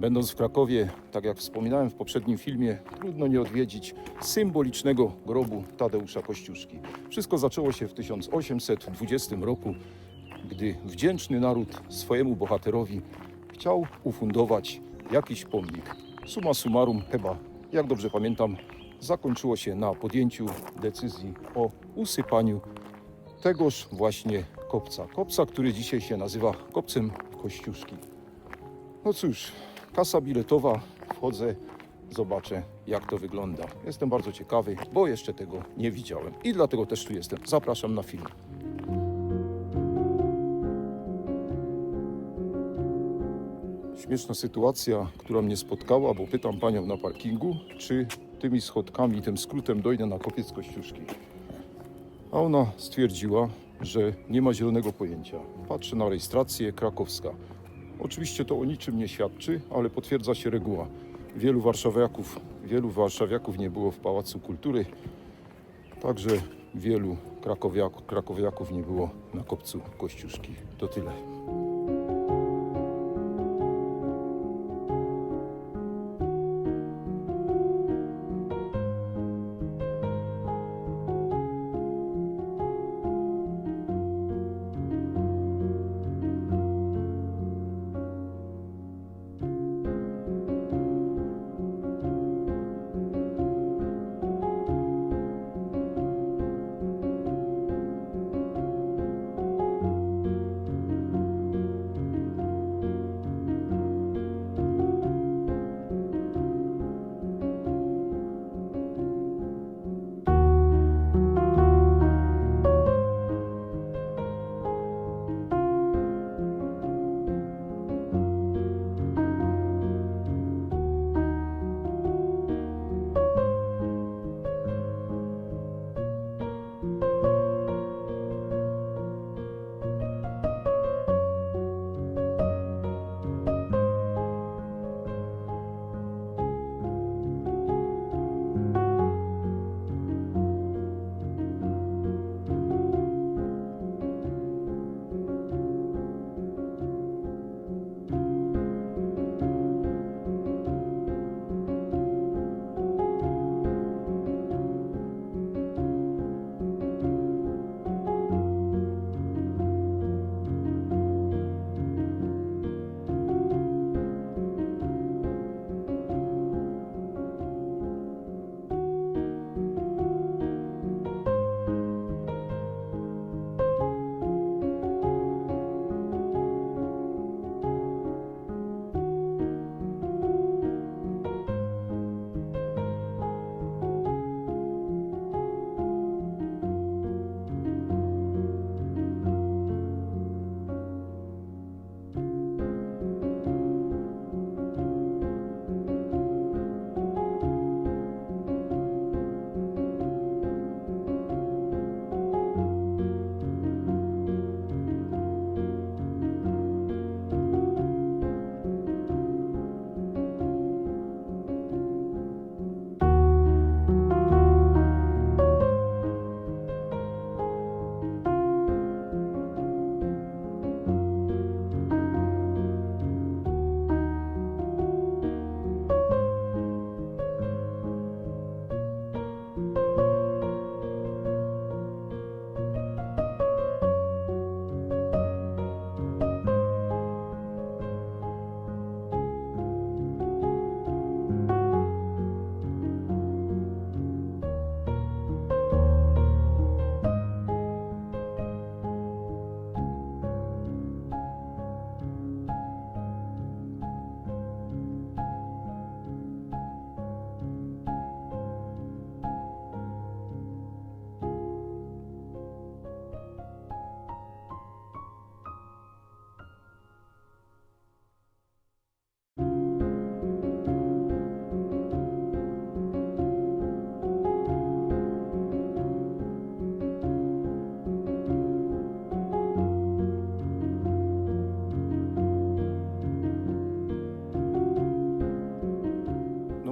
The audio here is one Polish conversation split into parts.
Będąc w Krakowie, tak jak wspominałem w poprzednim filmie, trudno nie odwiedzić symbolicznego grobu Tadeusza Kościuszki. Wszystko zaczęło się w 1820 roku, gdy wdzięczny naród swojemu bohaterowi chciał ufundować jakiś pomnik. Suma summarum, chyba, jak dobrze pamiętam, zakończyło się na podjęciu decyzji o usypaniu tegoż właśnie kopca. Kopca, który dzisiaj się nazywa kopcem Kościuszki. No cóż, kasa biletowa, wchodzę, zobaczę jak to wygląda. Jestem bardzo ciekawy, bo jeszcze tego nie widziałem i dlatego też tu jestem. Zapraszam na film. Śmieszna sytuacja, która mnie spotkała, bo pytam panią na parkingu, czy tymi schodkami, tym skrótem dojdę na kopiec Kościuszki. A ona stwierdziła, że nie ma zielonego pojęcia. Patrzę na rejestrację krakowska. Oczywiście to o niczym nie świadczy, ale potwierdza się reguła. Wielu warszawiaków, wielu warszawiaków nie było w Pałacu Kultury, także wielu krakowiaków, krakowiaków nie było na kopcu Kościuszki. To tyle.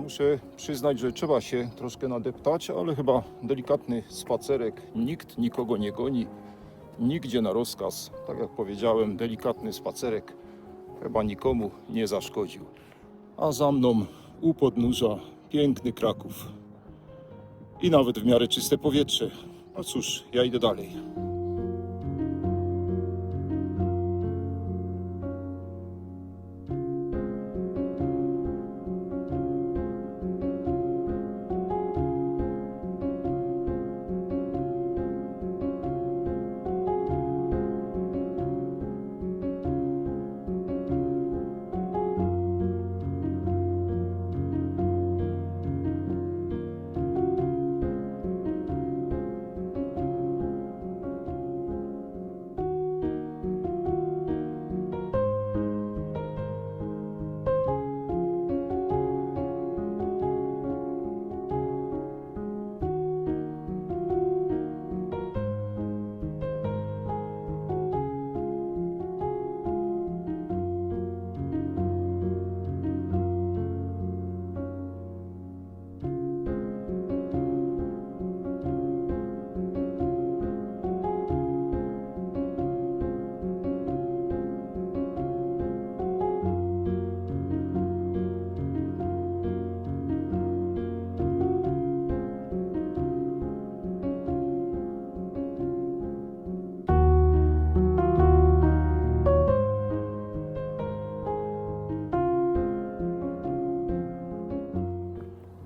Muszę przyznać, że trzeba się troszkę nadeptać, ale chyba delikatny spacerek. Nikt nikogo nie goni, nigdzie na rozkaz. Tak jak powiedziałem, delikatny spacerek chyba nikomu nie zaszkodził. A za mną u podnóża piękny Kraków. I nawet w miarę czyste powietrze. No cóż, ja idę dalej.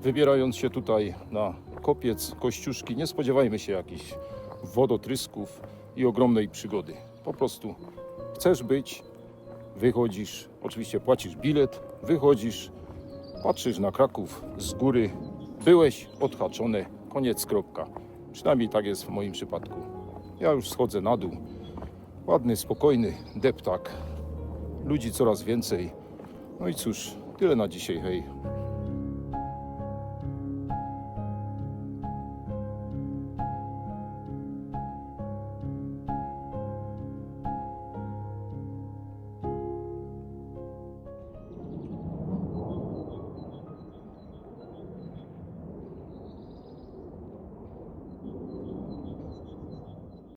Wybierając się tutaj na kopiec Kościuszki, nie spodziewajmy się jakichś wodotrysków i ogromnej przygody. Po prostu chcesz być, wychodzisz, oczywiście płacisz bilet, wychodzisz, patrzysz na Kraków z góry, byłeś odhaczone, koniec, kropka. Przynajmniej tak jest w moim przypadku. Ja już schodzę na dół. Ładny, spokojny deptak. Ludzi coraz więcej. No i cóż, tyle na dzisiaj, hej.